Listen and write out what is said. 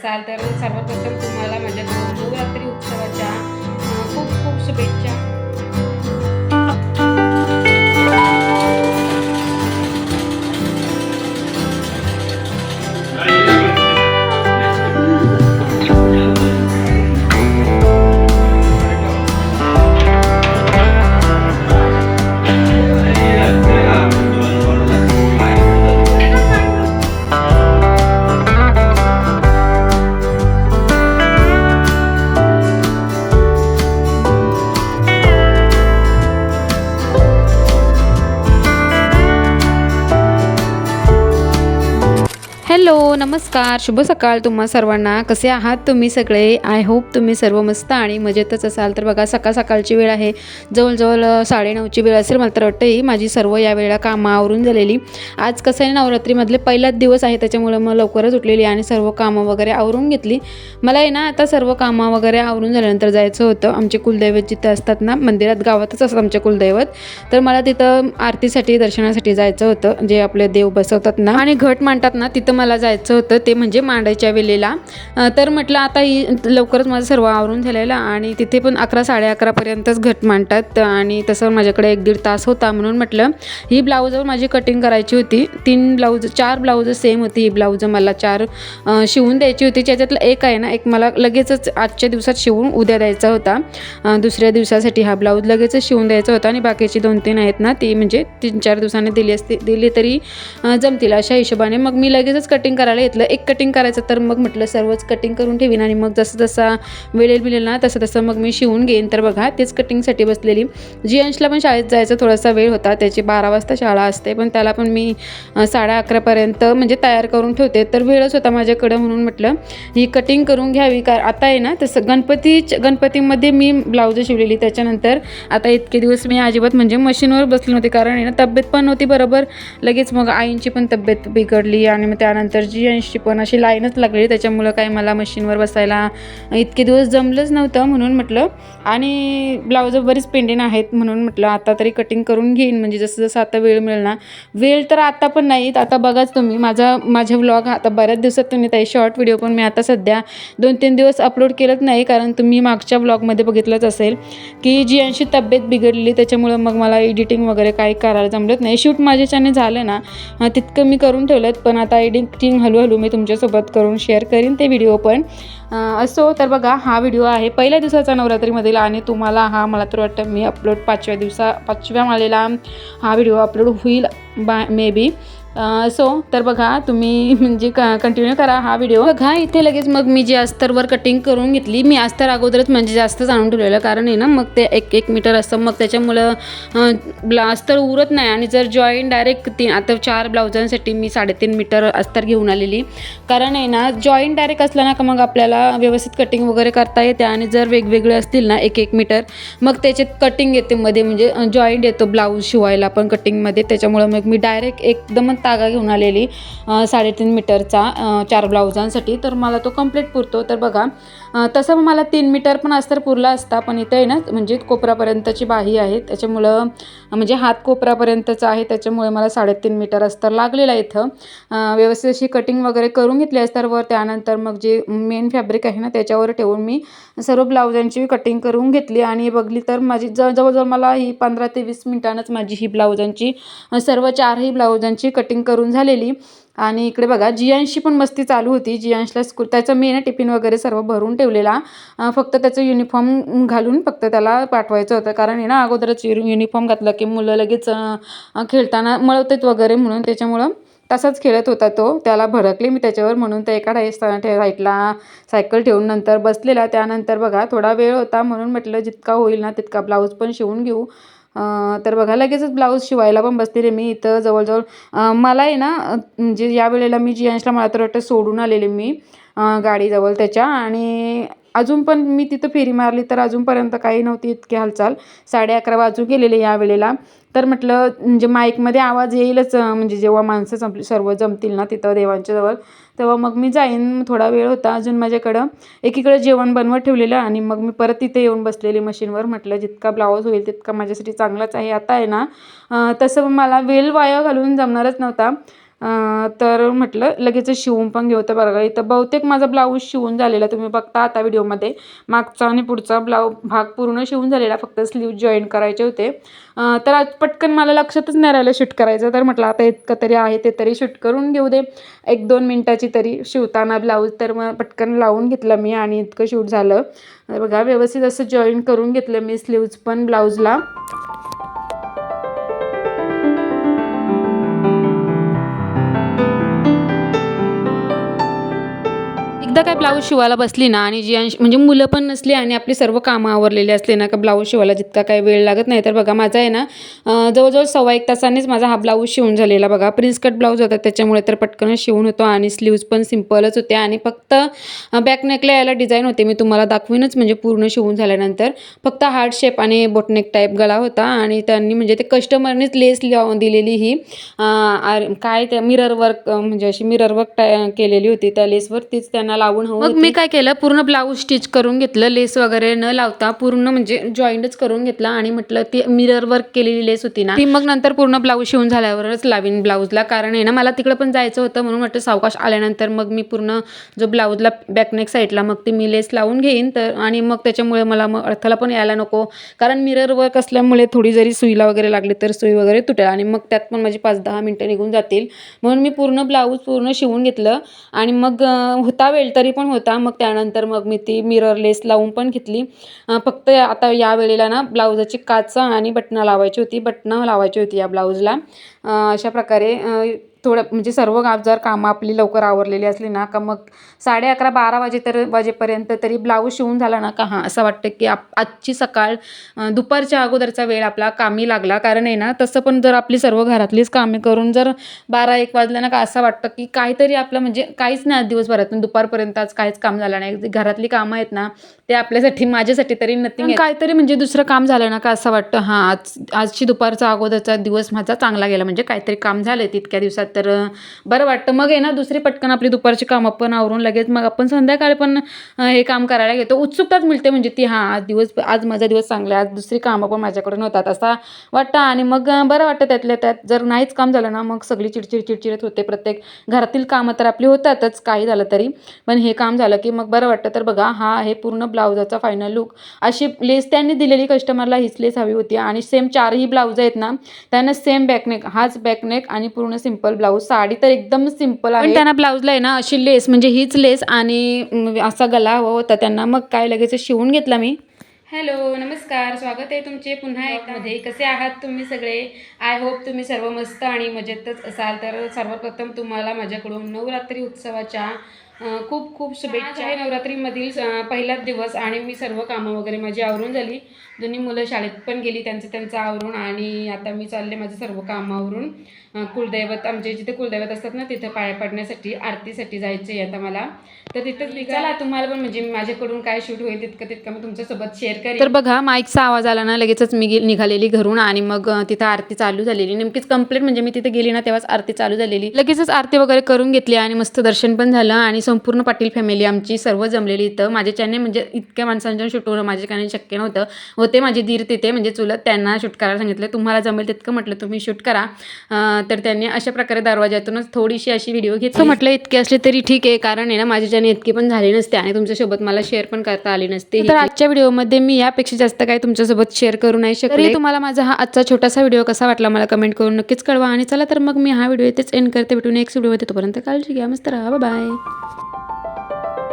असाल तर सर्वप्रथम तुम्हाला माझ्या नवरात्री उत्सवाच्या खूप खूप शुभेच्छा. हॅलो नमस्कार शुभ सकाळ तुम्हा सर्वांना. कसे आहात तुम्ही सगळे? आय होप तुम्ही सर्व मस्त आणि मजेतच असाल. तर बघा सकाळ सकाळची वेळ आहे. जवळजवळ साडेनऊची वेळ असेल मला तर वाटतं ही माझी सर्व या वेळेला कामं आवरून झालेली. आज कसं आहे नवरात्रीमधले पहिलाच दिवस आहे. त्याच्यामुळं मग लवकरच उठलेली आणि सर्व कामं वगैरे आवरून घेतली. मला आहे ना आता सर्व कामं वगैरे आवरून झाल्यानंतर जायचं होतं. आमचे कुलदैवत जिथे असतात ना मंदिरात गावातच असतात आमचे कुलदैवत. तर मला तिथं आरतीसाठी दर्शनासाठी जायचं होतं. जे आपले देव बसवतात ना आणि घट मांडतात ना तिथं मला जायचं होतं ते म्हणजे मांडायच्या वेळेला तर म्हटलं आता ही लवकरच माझं सर्व आवरून झालेलं आणि तिथे पण अकरा साडे अकरापर्यंतच घट मांडतात आणि तसं माझ्याकडे एक दीड तास होता म्हणून म्हटलं ही ब्लाऊजवर माझी कटिंग करायची होती. तीन ब्लाऊज चार ब्लाऊज सेम होती ही ब्लाऊज मला चार शिवून द्यायची होती. त्याच्यातलं एक आहे ना एक मला लगेचच आजच्या दिवसात शिवून उद्या द्यायचा होता. दुसऱ्या दिवसासाठी हा ब्लाऊज लगेचच शिवून द्यायचा होता आणि बाकीची दोन तीन आहेत ना ती म्हणजे तीन चार दिवसांनी दिली असती दिली तरी जमतील अशा हिशोबाने. मग मी लगेचच कटिंग कटिंग करायला घेतलं. एक कटिंग करायचं तर मग म्हटलं सर्वच कटिंग करून ठेवीन. आणि मग जसं जसा वेळेल मिळेल ना तसं तसं मग मी शिवून घेईन. तर बघा तेच कटिंगसाठी बसलेली. जी अंशला पण शाळेत जायचा थोडासा वेळ होता. त्याची बारा वाजता शाळा असते. पण त्याला पण मी साडे अकरापर्यंत म्हणजे तयार करून ठेवते. तर वेळच होता माझ्याकडं म्हणून म्हटलं ही कटिंग करून घ्यावी. का आता आहे ना तसं गणपती गणपतीमध्ये मी ब्लाऊज शिवलेली. त्याच्यानंतर आता इतके दिवस मी अजिबात म्हणजे मशीनवर बसली नव्हती. कारण आहे ना तब्येत पण नव्हती बरोबर. लगेच मग आईंची पण तब्येत बिघडली. आणि मग त्यानंतर मिक्सरची अंशी पण अशी लाईनच लागली त्याच्यामुळं काय मला मशीनवर बसायला इतके दिवस जमलंच नव्हतं म्हणून म्हटलं. आणि ब्लाऊज बरीच पेंडिंग आहेत म्हणून म्हटलं आता तरी कटिंग करून घेईन. म्हणजे जसं जसं आता वेळ मिळेल ना वेळ तर आता पण नाही आता बघाच तुम्ही माझा माझे व्लॉग आता बऱ्याच दिवसात तुम्ही ताई शॉर्ट व्हिडिओ पण मी आता सध्या दोन तीन दिवस अपलोड केलंच नाही कारण तुम्ही मागच्या ब्लॉगमध्ये बघितलंच असेल की जी अंशी तब्येत बिघडली त्याच्यामुळं मग मला एडिटिंग वगैरे काही करायला जमलंच नाही. शूट माझ्याच्याने झालं ना तितकं मी करून ठेवलं पण आता एडिटिंग हळूहळू मी तुमच्यासोबत करून शेअर करीन ते व्हिडिओ पण. असो तर बघा हा व्हिडिओ आहे पहिल्या दिवसाचा नवरात्रीमधील आणि तुम्हाला हा मला तर वाटतं मी अपलोड पाचव्या दिवसा पाचव्या मालेला हा व्हिडिओ अपलोड होईल बा मे बी सो तर बघा तुम्ही म्हणजे क कंटिन्यू करा हा व्हिडिओ बघा इथे लगेच मग मी जी अस्तरवर कटिंग करून घेतली मी अस्तर अगोदरच म्हणजे जास्तच जाणून ठेवलेलं कारण आहे ना मग ते एक एक मीटर असतं मग त्याच्यामुळं ब्लास्तर ब्ला अस्तर उरत नाही आणि जर जॉईन डायरेक्ट तीन आता चार ब्लाउजांसाठी मी साडेतीन मीटर अस्तर घेऊन आलेली. कारण आहे ना जॉईन डायरेक्ट असला ना का मग आपल्याला व्यवस्थित कटिंग वगैरे करता येते आणि जर वेगवेगळे असतील ना एक एक मीटर मग त्याच्यात कटिंग येते मध्ये म्हणजे जॉईंट येतो ब्लाऊज शिवायला पण कटिंगमध्ये त्याच्यामुळं मग मी डायरेक्ट एकदमच टागा घेऊन आलेली साडेतीन मीटरचा चार ब्लाऊजांसाठी. तर मला तो कंप्लीट पुरतो. तर बघा तसं मला तीन मीटर पण अस्तर पुरला असता पण इथं आहे ना म्हणजे कोपरापर्यंतची बाही आहे. त्याच्यामुळं म्हणजे हात कोपरापर्यंतचं आहे त्याच्यामुळे मला साडेतीन मीटर अस्तर लागलेलं आहे इथं. व्यवस्थित अशी कटिंग वगैरे करून घेतली अस्तरवर त्यानंतर मग जे मेन फॅब्रिक आहे ना त्याच्यावर ठेवून मी सर्व ब्लाउजांची कटिंग करून घेतली. आणि बघली तर माझी ज जवळजवळ मला ही पंधरा ते वीस मिनिटांनंच माझी ही ब्लाउजांची सर्व चारही ब्लाउजांची कटिंग करून झालेली. आणि इकडे बघा जियांशी पण मस्ती चालू होती जियांशला स्कूल त्याचं मी ना टिफिन वगैरे सर्व भरून ठेवलेला. फक्त त्याचं युनिफॉर्म घालून फक्त त्याला पाठवायचं होतं. कारण आहे ना अगोदरच यु युनिफॉर्म घातला की मुलं लगेच खेळताना मळवतात वगैरे म्हणून त्याच्यामुळं तसाच खेळत होता तो. त्याला भडकले मी त्याच्यावर म्हणून त्या एका डायस साईडला सायकल ठेवून नंतर बसलेला. त्यानंतर बघा थोडा वेळ होता म्हणून म्हटलं जितका होईल ना तितका ब्लाऊज पण शिवून घेऊ. तर बघा लगेचच ब्लाऊज शिवायला पण बसते रे मी इथं जवळजवळ. मला आहे ना म्हणजे या वेळेला मी जी अंशला मला तर वाटतं सोडून आलेले मी गाडीजवळ त्याच्या. आणि अजून पण मी तिथं फेरी मारली तर अजूनपर्यंत काही नव्हती इतकी हालचाल. साडे अकरा वाजू गेलेले या वेळेला. तर म्हटलं म्हणजे माईकमध्ये आवाज येईलच म्हणजे जेव्हा माणसं संपली सर्व जमतील ना तिथं देवांच्या जवळ. तेव्हा मग मी जाईन थोडा वेळ होता. अजून माझ्याकडं एकीकडे जेवण बनवत ठेवलेलं आणि मग मी परत तिथे येऊन बसलेली मशीनवर. म्हटलं जितका ब्लाऊज होईल तितका माझ्यासाठी चांगलाच आहे. आता आहे ना तसं मला वेल वाया घालून जमणारच नव्हता. तर म्हटलं लगेच शिवून पण घेऊ तर बघा इथं बहुतेक माझा ब्लाऊज शिवून झालेला तुम्ही बघता आता व्हिडिओमध्ये. मागचा आणि पुढचा ब्लाऊ भाग पूर्ण शिवून झालेला फक्त स्लीव जॉईन करायचे होते. तर आज पटकन मला लक्षातच नाही राहिलं शूट करायचं. तर म्हटलं आता इतकं तरी आहे ते तरी शूट करून घेऊ दे. एक दोन मिनटाची तरी शिवताना ब्लाऊज तर मग पटकन लावून घेतलं मी आणि इतकं शूट झालं. तर बघा व्यवस्थित असं जॉईन करून घेतलं मी स्लीव्ज पण ब्लाऊजला एकदा काय ब्लाऊज शिवायला बसली ना आणि जी अंश म्हणजे मुलं पण नसली आणि आपली सर्व कामं आवरलेली असले ना का ब्लाऊज शिवायला जितका काही वेळ लागत नाही. तर बघा माझा आहे ना जवळजवळ सव्वा एक तासानेच माझा हा ब्लाऊज शिवून झालेला. बघा प्रिन्स कट ब्लाऊज होता त्याच्यामुळे तर पटकनच शिवून होतो आणि स्लीव्ज पण सिम्पलच होते आणि फक्त बॅक नेकला याला डिझाईन होते. मी तुम्हाला दाखवीनच म्हणजे पूर्ण शिवून झाल्यानंतर. फक्त हार्ट शेप आणि बोटनेक टाईप गळा होता आणि त्यांनी म्हणजे ते कस्टमरनेच लेस दिलेली ही काय त्या मिरर वर्क म्हणजे अशी मिरर वर्क टाय केलेली होती. त्या लेसवरतीच त्यांना लावून हवं मग मी काय केलं? पूर्ण ब्लाऊज स्टिच करून घेतलं लेस वगैरे न लावता पूर्ण म्हणजे जॉईंटच करून घेतला आणि म्हटलं ती मिरर वर्क केलेली लेस होती ना ती मग नंतर पूर्ण ब्लाऊज शिवून झाल्यावरच लावीन ब्लाऊजला कारण आहे ना मला तिकडं पण जायचं होतं म्हणून म्हटलं सावकाश आल्यानंतर मग मी पूर्ण जो ब्लाऊजला बॅकनेक साईडला मग ती मी लेस लावून घेईन. तर आणि मग त्याच्यामुळे मला मग अडथळा पण यायला नको. कारण मिरर वर्क असल्यामुळे थोडी जरी सुईला वगैरे लागली तर सुई वगैरे तुटेल आणि मग त्यात पण माझी पाच दहा मिनटं निघून जातील. म्हणून मी पूर्ण ब्लाऊज पूर्ण शिवून घेतलं. आणि मग होता वेळ तरी पण होता. मग त्यानंतर मग मी ती मिरर लेस लावून पण घेतली. फक्त आता या वेळेला ना ब्लाऊजाची काचं आणि बटणं लावायची होती. बटणं लावायची होती या ब्लाऊजला. अशा प्रकारे थोडं म्हणजे सर्व गाव जर कामं आपली लवकर आवरलेली असली ना का मग साडे अकरा बारा वाजे तर वाजेपर्यंत तरी ब्लाऊज शिवून झाला ना का? हां असं वाटतं की आप आजची सकाळ दुपारच्या अगोदरचा वेळ आपला कामी लागला. कारण आहे ना तसं पण जर आपली सर्व घरातलीच कामे करून जर बारा एक वाजल्या ना का असं वाटतं की काहीतरी आपलं म्हणजे काहीच नाही आज दिवसभरातून दुपारपर्यंत आज काहीच काम झालं नाही. घरातली कामं आहेत ना ते आपल्यासाठी माझ्यासाठी तरी नथिंग काहीतरी म्हणजे दुसरं काम झालं ना का असं वाटतं हां आज आजची दुपारचा अगोदरचा दिवस माझा चांगला गेला. म्हणजे काहीतरी काम झालं तितक्या दिवसात. तर बरं वाटतं. मग आहे ना दुसरी पटकन आपली दुपारची कामं पण आवरून लगेच मग आपण संध्याकाळी पण हे काम करायला घेतो उत्सुकताच मिळते म्हणजे ती हां आज दिवस आज माझा दिवस चांगला आहे आज दुसरी कामं पण माझ्याकडून होतात असा वाटतं. आणि मग बरं वाटतं त्यातल्या त्यात जर नाहीच काम झालं ना मग सगळी चिडचिड चिडचिडत होते. प्रत्येक घरातील कामं तर आपली होतातच काही झालं तरी. पण हे काम झालं की मग बरं वाटतं. तर बघा हा आहे पूर्ण ब्लाऊजाचा फायनल लुक अशी लेस त्यांनी दिलेली कस्टमरला हीच लेस हवी होती. आणि सेम चारही ब्लाउज आहेत ना त्यांना सेम बॅकनेक हाच बॅकनेक आणि पूर्ण सिंपल ब्लाऊज साडी तर एकदम सिंपल आहे. त्यांना ब्लाऊजला आहे ना अशी लेस म्हणजे हीच लेस आणि असा गला हवा होता त्यांना. मग काय लगेच शिवून घेतला मी. हॅलो नमस्कार. स्वागत आहे तुमचे पुन्हा एकदा मध्ये कसे आहात तुम्ही सगळे? आय होप तुम्ही सर्व मस्त आणि मजेतच असाल. तर सर्वप्रथम तुम्हाला माझ्याकडून नवरात्री उत्सवाच्या खूप खूप शुभेच्छा. आहे नवरात्रीमधील पहिलाच दिवस आणि मी सर्व कामं वगैरे माझी आवरून झाली. दोन्ही मुलं शाळेत पण गेली त्यांचं त्यांचं आवरून आणि आता मी चालले माझं सर्व कामं आवरून. कुलदैवत आमचे जिथे कुलदैवत असतात ना तिथं पाया पडण्यासाठी आरतीसाठी जायचं आहे आता मला. तर तिथंच चला तुम्हाला पण म्हणजे माझ्याकडून काय शूट होईल तितकं तितकं मी तुमच्यासोबत शेअर करेन. तर बघा माईकचा आवाज आला ना लगेचच मी निघालेली घरून आणि मग तिथं आरती चालू झालेली. नेमकीच कंप्लीट म्हणजे मी तिथे गेली ना तेव्हाच आरती चालू झालेली. लगेचच आरती वगैरे करून घेतली आणि मस्त दर्शन पण झालं आणि संपूर्ण पाटील फॅमिली आमची सर्व जमलेली इथं. माझ्या चॅने म्हणजे इतक्या माणसांच्या शूट होणं माझ्याकडे शक्य नव्हतं. होते माझे दीर तिथे म्हणजे चुलत त्यांना शूट करायला सांगितलं. तुम्हाला जमेल तितकं म्हटलं तुम्ही शूट करा. तर त्यांनी अशा प्रकारे दरवाज्यातूनच थोडीशी अशी व्हिडिओ घेतली. म्हटलं इतके असले तरी ठीक आहे. कारण आहे ना माझ्याच्याने इतकी पण झाली नसते आणि तुमच्यासोबत मला शेअर पण करता आली नसते. तर आजच्या व्हिडिओमध्ये मी यापेक्षा जास्त काही तुमच्यासोबत शेअर करू नाही शकले. तुम्हाला माझा हा आजचा छोटासा व्हिडिओ कसा वाटला मला कमेंट करून नक्कीच कळवा. आणि चला तर मग मी हा व्हिडिओ इथेच एंड करते. भेटून नेक्स्ट व्हिडिओमध्ये तोपर्यंत काळजी घ्या. मस्त राहा. Bye Thank you.